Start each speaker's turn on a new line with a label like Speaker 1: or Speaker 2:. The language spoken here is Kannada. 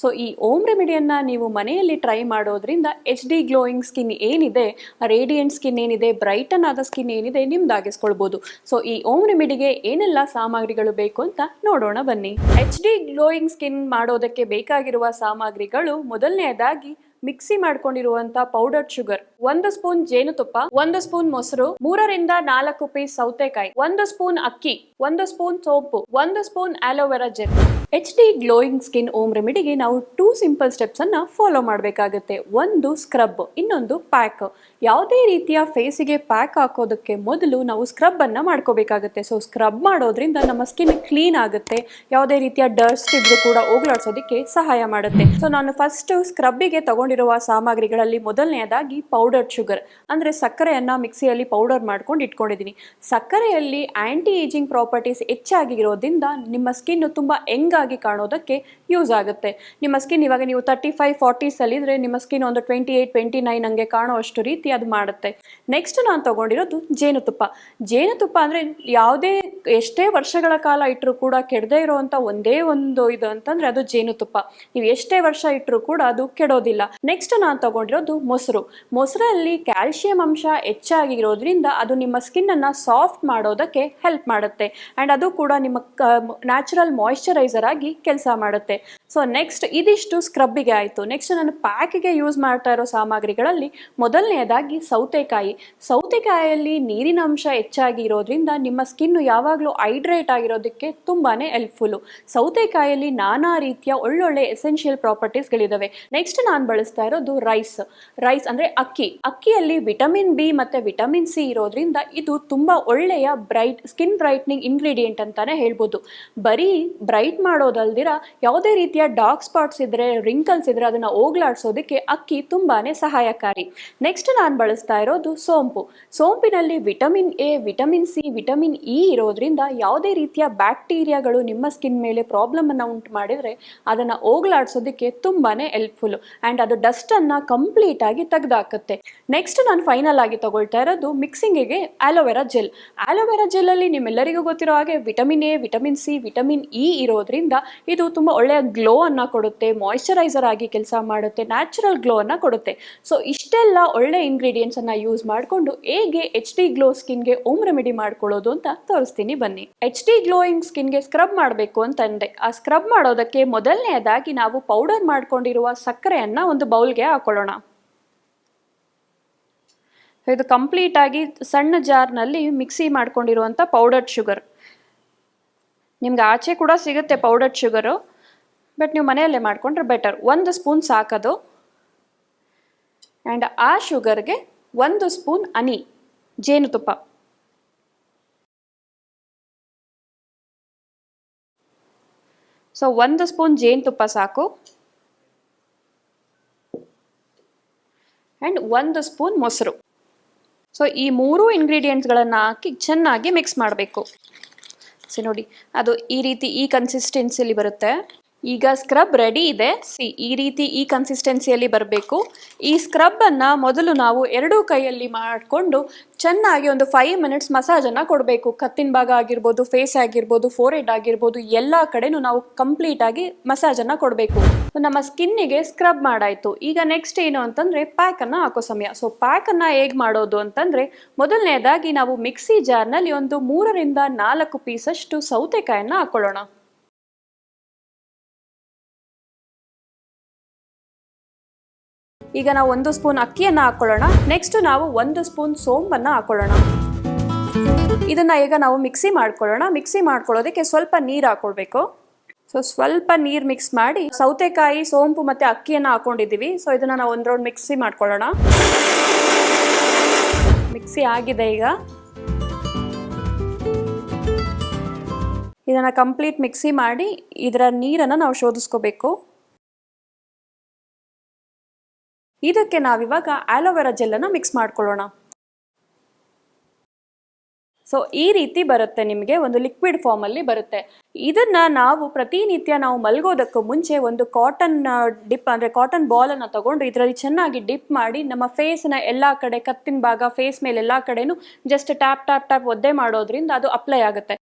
Speaker 1: ಸೊ ಈ ಓಮ್ ರೆಮಿಡಿಯನ್ನು ನೀವು ಮನೆಯಲ್ಲಿ ಟ್ರೈ ಮಾಡೋದ್ರಿಂದ ಎಚ್ ಡಿ ಗ್ಲೋಯಿಂಗ್ ಸ್ಕಿನ್ ಏನಿದೆ ರೇಡಿಯಂಟ್ ಸ್ಕಿನ್ ಏನಿದೆ ಬ್ರೈಟನ್ ಆದ ಸ್ಕಿನ್ ಏನಿದೆ ನಿಮ್ದಾಗಿಸ್ಕೊಳ್ಬೋದು. ಸೊ ಈ ಓಮ್ ರೆಮಿಡಿಗೆ ಏನೆಲ್ಲ ಸಾಮಗ್ರಿಗಳು ಬೇಕು ಅಂತ ನೋಡೋಣ ಬನ್ನಿ. ಎಚ್ ಡಿ ಗ್ಲೋಯಿಂಗ್ ಸ್ಕಿನ್ ಮಾಡೋದಕ್ಕೆ ಬೇಕಾಗಿರುವ ಸಾಮಗ್ರಿಗಳು ಮೊದಲನೆಯದಾಗಿ ಮಿಕ್ಸಿ ಮಾಡ್ಕೊಂಡಿರುವಂಥ ಪೌಡರ್ ಶುಗರ್ ಒಂದು ಸ್ಪೂನ್ ಜೇನುತುಪ್ಪ, ಒಂದು ಸ್ಪೂನ್ ಮೊಸರು, ಮೂರರಿಂದ ನಾಲ್ಕು ಪೀಸ್ ಸೌತೆಕಾಯಿ, ಒಂದು ಸ್ಪೂನ್ ಅಕ್ಕಿ, ಒಂದು ಸ್ಪೂನ್ ಸೋಪು, ಒಂದು spoon aloe vera gel. H D glowing skin home ರೆಮಿಡಿಗೆ ನಾವು ಟೂ ಸಿಂಪಲ್ ಸ್ಟೆಪ್ಸ್ ಅನ್ನ ಫಾಲೋ ಮಾಡಬೇಕಾಗುತ್ತೆ. ಒಂದು ಸ್ಕ್ರಬ್ ಇನ್ನೊಂದು ಪ್ಯಾಕ್ ಯಾವುದೇ ರೀತಿಯ ಫೇಸಿಗೆ ಪ್ಯಾಕ್ ಹಾಕೋದಕ್ಕೆ ಮೊದಲು ನಾವು ಸ್ಕ್ರಬ್ ಅನ್ನ ಮಾಡ್ಕೋಬೇಕಾಗುತ್ತೆ. ಸೊ ಸ್ಕ್ರಬ್ ಮಾಡೋದ್ರಿಂದ ನಮ್ಮ ಸ್ಕಿನ್ ಕ್ಲೀನ್ ಆಗುತ್ತೆ. ಯಾವುದೇ ರೀತಿಯ ಡಸ್ಟ್ ಇದ್ರು ಕೂಡ ಹೋಗ್ಲಾಡ್ಸೋದಕ್ಕೆ ಸಹಾಯ ಮಾಡುತ್ತೆ. ಸೊ ನಾನು ಫಸ್ಟ್ ಸ್ಕ್ರಬ್ಬಿಗೆ ತಗೊಂಡಿರುವ ಸಾಮಗ್ರಿಗಳಲ್ಲಿ ಮೊದಲನೆಯದಾಗಿ ಪೌಡರ್ ಶುಗರ್ ಅಂದ್ರೆ ಸಕ್ಕರೆಯನ್ನ ಮಿಕ್ಸಿಯಲ್ಲಿ ಪೌಡರ್ ಮಾಡ್ಕೊಂಡು ಇಟ್ಕೊಂಡಿದ್ದೀನಿ ಸಕ್ಕರೆಯಲ್ಲಿ ಆಂಟಿ ಏಜಿಂಗ್ ಪ್ರಾಪರ್ಟೀಸ್ ಹೆಚ್ಚಾಗಿರೋದ್ರಿಂದ ನಿಮ್ಮ ಸ್ಕಿನ್ ತುಂಬಾ ಯಂಗ್ ಆಗಿ ಕಾಣೋದಕ್ಕೆ ಯೂಸ್ ಆಗುತ್ತೆ. ನಿಮ್ಮ ಸ್ಕಿನ್ ಇವಾಗ ನೀವು ತರ್ಟಿ ಫೈವ್ ಇದ್ರೆ ನಿಮ್ಮ ಸ್ಕಿನ್ ಒಂದು ಟ್ವೆಂಟಿ ಏಯ್ಟ್ ಟ್ವೆಂಟಿ ನೈನ್ ಹಂಗೆ ಕಾಣುವಷ್ಟು ರೀತಿ ಅದು ಮಾಡುತ್ತೆ. ನೆಕ್ಸ್ಟ್ ನಾನು ತಗೊಂಡಿರೋದು ಜೇನುತುಪ್ಪ. ಜೇನುತುಪ್ಪ ಅಂದ್ರೆ ಯಾವುದೇ ಎಷ್ಟೇ ವರ್ಷಗಳ ಕಾಲ ಇಟ್ಟರೂ ಕೂಡ ಕೆಡದೇ ಇರುವಂತ ಒಂದೇ ಒಂದು ಇದು ಅಂತಂದ್ರೆ ಅದು ಜೇನುತುಪ್ಪ. ನೀವು ಎಷ್ಟೇ ವರ್ಷ ಇಟ್ಟರೂ ಕೂಡ ಅದು ಕೆಡೋದಿಲ್ಲ. ನೆಕ್ಸ್ಟ್ ನಾನು ತಗೊಂಡಿರೋದು ಮೊಸರು ಮೊಸರಲ್ಲಿ ಕ್ಯಾಲ್ಸಿಯಂ ಅಂಶ ಹೆಚ್ಚಾಗಿರೋದ್ರಿಂದ ಅದು ನಿಮ್ಮ ಸ್ಕಿನ್ ಅನ್ನ ಸಾಫ್ಟ್ ಮಾಡೋದಕ್ಕೆ ಹೆಲ್ಪ್ ಮಾಡುತ್ತೆ. ಅಂಡ್ ಅದು ಕೂಡ ನಿಮ್ಮ ನ್ಯಾಚುರಲ್ ಮಾಯಿಶ್ಚರೈಸರ್ ಆಗಿ ಕೆಲಸ ಮಾಡುತ್ತೆ. ಸೊ ನೆಕ್ಸ್ಟ್ ಇದಿಷ್ಟು ಸ್ಕ್ರಬ್ಬಿಗೆ ಆಯಿತು. ನೆಕ್ಸ್ಟ್ ನಾನು ಪ್ಯಾಕಿಗೆ ಯೂಸ್ ಮಾಡ್ತಾ ಇರೋ ಸಾಮಗ್ರಿಗಳಲ್ಲಿ ಮೊದಲನೆಯದಾಗಿ ಸೌತೆಕಾಯಿ. ಸೌತೆಕಾಯಲ್ಲಿ ನೀರಿನ ಅಂಶ ಹೆಚ್ಚಾಗಿ ಇರೋದ್ರಿಂದ ನಿಮ್ಮ ಸ್ಕಿನ್ ಯಾವಾಗಲೂ ಹೈಡ್ರೇಟ್ ಆಗಿರೋದಕ್ಕೆ ತುಂಬಾನೇ ಹೆಲ್ಪ್ಫುಲ್ಲು ಸೌತೆಕಾಯಲ್ಲಿ ನಾನಾ ರೀತಿಯ ಒಳ್ಳೊಳ್ಳೆ ಎಸೆನ್ಷಿಯಲ್ ಪ್ರಾಪರ್ಟೀಸ್ಗಳಿದ್ದಾವೆ ನೆಕ್ಸ್ಟ್ ನಾನು ಬಳಸ್ತಾ ಇರೋದು ರೈಸ್ ರೈಸ್ ಅಂದ್ರೆ ಅಕ್ಕಿ. ಅಕ್ಕಿಯಲ್ಲಿ ವಿಟಮಿನ್ ಬಿ ಮತ್ತೆ ವಿಟಮಿನ್ ಸಿ ಇರೋದ್ರಿಂದ ಇದು ತುಂಬಾ ಒಳ್ಳೆಯ ಬ್ರೈಟ್, ಸ್ಕಿನ್ ಬ್ರೈಟ್ನಿಂಗ್ ಇಂಗ್ರೀಡಿಯೆಂಟ್ ಅಂತಾನೆ ಹೇಳ್ಬೋದು. ಬರೀ ಬ್ರೈಟ್ ಮಾಡೋದಲ್ದಿರ ಯಾವುದೇ ರೀತಿಯ ಡಾರ್ಕ್ ಸ್ಪಾಟ್ಸ್ ಇದ್ರೆ ರಿಂಕಲ್ಸ್ ಇದ್ರೆ ಅದನ್ನ ಹೋಗ್ಲಾಡ್ಸೋದಕ್ಕೆ ಅಕ್ಕಿ ತುಂಬಾನೇ ಸಹಾಯಕಾರಿ. ನೆಕ್ಸ್ಟ್ ನಾನು ಬಳಸ್ತಾ ಇರೋದು ಸೋಂಪು. ಸೋಂಪಿನಲ್ಲಿ vitamin A, vitamin C, vitamin E ಇರೋದ್ರಿಂದ ಯಾವುದೇ ರೀತಿಯ ಬ್ಯಾಕ್ಟೀರಿಯಾಗಳು ನಿಮ್ಮ ಸ್ಕಿನ್ ಮೇಲೆ ಪ್ರಾಬ್ಲಮ್ ಅನ್ನ ಉಂಟು ಮಾಡಿದ್ರೆ ಅದನ್ನ ಹೋಗ್ಲಾಡ್ಸೋದಕ್ಕೆ ತುಂಬಾನೇ ಹೆಲ್ಪ್ಫುಲ್ ಅಂಡ್ ಅದು ಡಸ್ಟ್ ಅನ್ನ ಕಂಪ್ಲೀಟ್ ಆಗಿ ತೆಗೆದಾಕುತ್ತೆ. ನೆಕ್ಸ್ಟ್ ನಾನು ಫೈನಲ್ ಆಗಿ ತಗೊಳ್ತಾ ಇರೋದು ಮಿಕ್ಸಿಂಗಿಗೆ aloe vera gel aloe vera gel ಅಲ್ಲಿ ನಿಮ್ಮೆಲ್ಲರಿಗೂ ಗೊತ್ತಿರೋ ಹಾಗೆ vitamin A vitamin C vitamin E ಇರೋದ್ರಿಂದ ಇದು ತುಂಬಾ ಒಳ್ಳೆಯ ಗ್ಲೋ ಅನ್ನ ಕೊಡುತ್ತೆ ಮಾಯಿಶ್ಚರೈಸರ್ ಆಗಿ ಕೆಲಸ ಮಾಡುತ್ತೆ ನ್ಯಾಚುರಲ್ ಗ್ಲೋ ಅನ್ನ ಕೊಡುತ್ತೆ. ಸೊ ಇಷ್ಟೆಲ್ಲ ಒಳ್ಳೆ ಇಂಗ್ರೀಡಿಯೆಂಟ್ಸ್ ಅನ್ನ ಯೂಸ್ ಮಾಡಿಕೊಂಡು ಹೇಗೆ ಎಚ್ ಡಿ ಗ್ಲೋ ಸ್ಕಿನ್ಗೆ ಓಮ್ ರೆಮಿಡಿ ಮಾಡ್ಕೊಳ್ಳೋದು ಅಂತ ತೋರಿಸ್ತೀನಿ ಬನ್ನಿ. ಎಚ್ ಡಿ ಗ್ಲೋಯಿಂಗ್ ಸ್ಕಿನ್ಗೆ ಸ್ಕ್ರಬ್ ಮಾಡಬೇಕು ಅಂತಂದೆ ಆ ಸ್ಕ್ರಬ್ ಮಾಡೋದಕ್ಕೆ ಮೊದಲನೆಯದಾಗಿ ನಾವು ಪೌಡರ್ ಮಾಡ್ಕೊಂಡಿರುವ ಸಕ್ಕರೆಯನ್ನ ಒಂದು ಬೌಲ್ಗೆ ಹಾಕೊಳ್ಳೋಣ. ಇದು ಕಂಪ್ಲೀಟ್ ಆಗಿ ಸಣ್ಣ ಜಾರ್ನಲ್ಲಿ ಮಿಕ್ಸಿ ಮಾಡ್ಕೊಂಡಿರುವಂಥ ಪೌಡರ್ಡ್ ಶುಗರ್ ನಿಮ್ಗೆ ಆಚೆ ಕೂಡ ಸಿಗುತ್ತೆ ಪೌಡರ್ಡ್ ಶುಗರು ಬಟ್ ನೀವು ಮನೆಯಲ್ಲೇ ಮಾಡಿಕೊಂಡ್ರೆ ಬೆಟರ್ ಒಂದು ಸ್ಪೂನ್ ಸಾಕೋದು. ಆ್ಯಂಡ್ ಆ ಶುಗರ್ಗೆ ಒಂದು ಸ್ಪೂನ್ ಹನಿ, ಜೇನುತುಪ್ಪ. ಸೊ ಒಂದು ಸ್ಪೂನ್ ಜೇನುತುಪ್ಪ ಸಾಕು. ಆ್ಯಂಡ್ ಒಂದು ಸ್ಪೂನ್ ಮೊಸರು. ಸೊ ಈ ಮೂರು ಇಂಗ್ರೀಡಿಯೆಂಟ್ಸ್ಗಳನ್ನು ಹಾಕಿ ಚೆನ್ನಾಗಿ ಮಿಕ್ಸ್ ಮಾಡಬೇಕು. ಸೊ ನೋಡಿ, ಅದು ಈ ರೀತಿ ಈ ಕನ್ಸಿಸ್ಟೆನ್ಸಿಯಲ್ಲಿ ಬರುತ್ತೆ. ಈಗ ಸ್ಕ್ರಬ್ ರೆಡಿ ಇದೆ. ಸಿ ಈ ರೀತಿ ಈ ಕನ್ಸಿಸ್ಟೆನ್ಸಿಯಲ್ಲಿ ಬರಬೇಕು. ಈ ಸ್ಕ್ರಬ್ಬನ್ನು ಮೊದಲು ನಾವು ಎರಡೂ ಕೈಯಲ್ಲಿ ಮಾಡಿಕೊಂಡು ಚೆನ್ನಾಗಿ ಒಂದು ಫೈವ್ ಮಿನಿಟ್ಸ್ ಮಸಾಜನ್ನು ಕೊಡಬೇಕು. ಕತ್ತಿನ ಭಾಗ ಆಗಿರ್ಬೋದು ಫೇಸ್ ಆಗಿರ್ಬೋದು ಫೋರೆಡ್ ಆಗಿರ್ಬೋದು, ಎಲ್ಲ ಕಡೆನೂ ನಾವು ಕಂಪ್ಲೀಟಾಗಿ ಮಸಾಜನ್ನು ಕೊಡಬೇಕು. ನಮ್ಮ ಸ್ಕಿನ್ನಿಗೆ ಸ್ಕ್ರಬ್ ಮಾಡಾಯಿತು. ಈಗ ನೆಕ್ಸ್ಟ್ ಏನು ಅಂತಂದರೆ ಪ್ಯಾಕನ್ನು ಹಾಕೋ ಸಮಯ. ಸೊ ಪ್ಯಾಕನ್ನು ಹೇಗೆ ಮಾಡೋದು ಅಂತಂದರೆ ಮೊದಲನೇದಾಗಿ ನಾವು ಮಿಕ್ಸಿ ಜಾರ್ನಲ್ಲಿ ಒಂದು ಮೂರರಿಂದ ನಾಲ್ಕು ಪೀಸಷ್ಟು ಸೌತೆಕಾಯನ್ನು ಹಾಕೊಳ್ಳೋಣ. ಈಗ ನಾವು ಒಂದು ಸ್ಪೂನ್ ಅಕ್ಕಿಯನ್ನು ಹಾಕೊಳ್ಳೋಣ. ನೆಕ್ಸ್ಟ್ ನಾವು ಒಂದು ಸ್ಪೂನ್ ಸೋಂಪನ್ನು ಹಾಕೊಳ್ಳೋಣ. ಇದನ್ನು ಈಗ ನಾವು ಮಿಕ್ಸಿ ಮಾಡ್ಕೊಳ್ಳೋಣ. ಮಿಕ್ಸಿ ಮಾಡ್ಕೊಳ್ಳೋದಕ್ಕೆ ಸ್ವಲ್ಪ ನೀರು ಹಾಕ್ಕೊಳ್ಬೇಕು ಸೊ ಸ್ವಲ್ಪ ನೀರು ಮಿಕ್ಸ್ ಮಾಡಿ ಸೌತೆಕಾಯಿ, ಸೋಂಪು ಮತ್ತೆ ಅಕ್ಕಿಯನ್ನು ಹಾಕೊಂಡಿದ್ದೀವಿ. ಸೊ ಇದನ್ನು ನಾವು ಒಂದು ರೌಂಡ್ ಮಿಕ್ಸಿ ಮಾಡ್ಕೊಳ್ಳೋಣ. ಮಿಕ್ಸಿ ಆಗಿದೆ ಈಗ. ಇದನ್ನು ಕಂಪ್ಲೀಟ್ ಮಿಕ್ಸಿ ಮಾಡಿ ಇದರ ನೀರನ್ನು ನಾವು ಶೋಧಿಸ್ಕೋಬೇಕು. ಇದಕ್ಕೆ ನಾವಿವಾಗ ಆಲೋವೆರಾ ಜೆಲ್ಲನ್ನು ಮಿಕ್ಸ್ ಮಾಡ್ಕೊಳ್ಳೋಣ. ಸೊ ಈ ರೀತಿ ಬರುತ್ತೆ ನಿಮಗೆ ಒಂದು ಲಿಕ್ವಿಡ್ ಫಾರ್ಮಲ್ಲಿ ಬರುತ್ತೆ. ಇದನ್ನ ನಾವು ಪ್ರತಿನಿತ್ಯ ನಾವು ಮಲ್ಗೋದಕ್ಕೂ ಮುಂಚೆ ಒಂದು ಕಾಟನ್ ಡಿಪ್ ಅಂದರೆ ಕಾಟನ್ ಬಾಲನ್ನು ತಗೊಂಡು ಇದರಲ್ಲಿ ಚೆನ್ನಾಗಿ ಡಿಪ್ ಮಾಡಿ ನಮ್ಮ ಫೇಸ್ನ ಎಲ್ಲ ಕಡೆ ಕತ್ತಿನ ಭಾಗ ಫೇಸ್ ಮೇಲೆ ಎಲ್ಲ ಕಡೆನೂ ಜಸ್ಟ್ ಟ್ಯಾಪ್ ಟ್ಯಾಪ್ ಟ್ಯಾಪ್ ಒದ್ದೆ ಮಾಡೋದ್ರಿಂದ ಅದು ಅಪ್ಲೈ ಆಗುತ್ತೆ.